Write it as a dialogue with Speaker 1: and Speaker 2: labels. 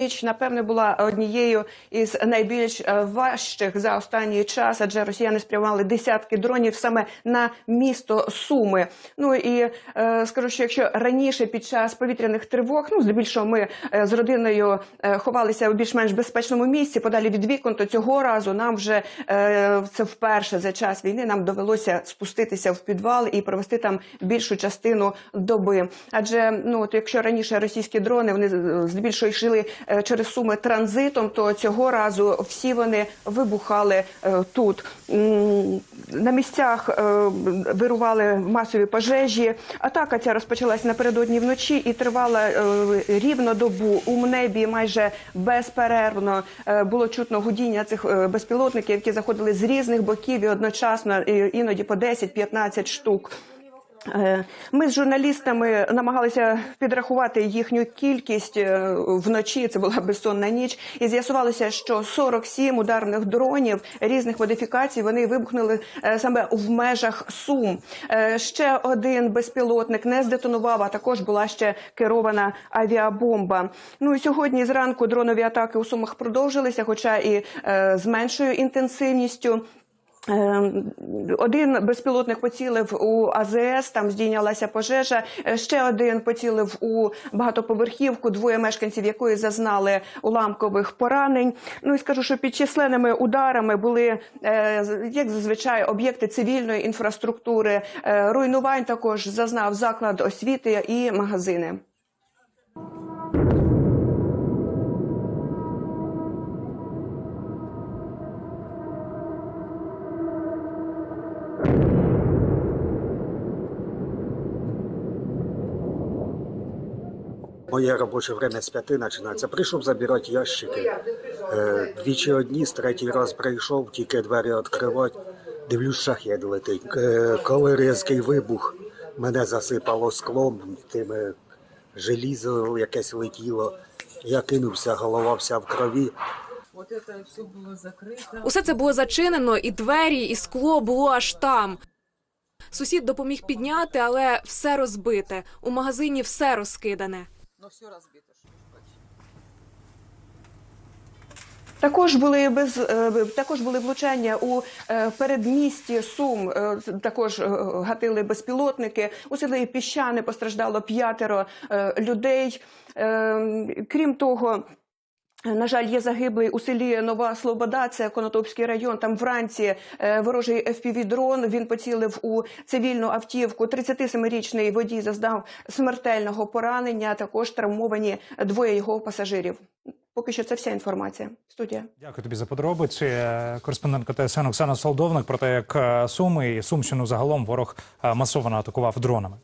Speaker 1: Ніч, напевне, була однією із найбільш е, важчих за останній час, адже росіяни спрямували десятки дронів саме на місто Суми. Ну і е, скажу, що якщо раніше під час повітряних тривог, ну здебільшого ми е, з родиною е, ховалися у більш-менш безпечному місці, подалі від вікон, то цього разу нам вже е, це вперше за час війни нам довелося спуститися в підвал і провести там більшу частину доби. Адже ну от якщо раніше російські дрони вони е, здебільшого йшли через суми транзитом, то цього разу всі вони вибухали е, тут. На місцях е, вирували масові пожежі. Атака ця розпочалась напередодні вночі і тривала е, рівно добу. У небі майже безперервно е, було чутно гудіння цих е, безпілотників, які заходили з різних боків і одночасно іноді по 10-15 штук. Е, Ми з журналістами намагалися підрахувати їхню кількість е, вночі. Це була безсонна ніч, і з'ясувалося, що 47 ударних дронів різних модифікацій вони вибухнули е, саме в межах Сум. Ще один безпілотник не здетонував, а також була ще керована авіабомба. Ну і сьогодні зранку дронові атаки у Сумах продовжилися, хоча і з меншою інтенсивністю. Е, Один безпілотник поцілив у АЗС, там здійнялася пожежа. Е, Ще один поцілив у багатоповерхівку, двоє мешканців якої зазнали уламкових поранень. Ну і скажу, що під численними ударами були, е, як зазвичай, об'єкти цивільної інфраструктури. Е, Руйнувань також зазнав заклад освіти і магазини.
Speaker 2: Моє робоче время з п'яти починається. Прийшов забирати ящики. Е, двічі одні, з третій раз прийшов, тільки двері відкривати. Дивлюсь, шахет летить. Е, коли різкий вибух, мене засипало склом, тим е, желізо якесь летіло. Я кинувся, голова вся в крові.
Speaker 3: Вот это все было закрыто.
Speaker 4: Усе це було зачинено, і двері, і скло було аж там. Сусід допоміг підняти, але все розбите. У магазині все розкидане.
Speaker 3: Но все разбито. что.
Speaker 1: Також були без е, також були влучання у е, передмісті Сум. е, Також гатили безпілотники. У селі Піщани постраждало п'ятеро людей. Крім того. На жаль, є загиблий у селі Нова Слобода, це Конотопський район. Там вранці е, ворожий FPV-дрон, Він поцілив у цивільну автівку. 37-річний водій зазнав смертельного поранення. Також травмовані двоє його пасажирів. Поки що це вся інформація. Студія.
Speaker 5: Дякую тобі за подробиці. Кореспондентка ТСН Оксана Солдовник про те, як е, Суми і Сумщину загалом ворог е, масово атакував дронами.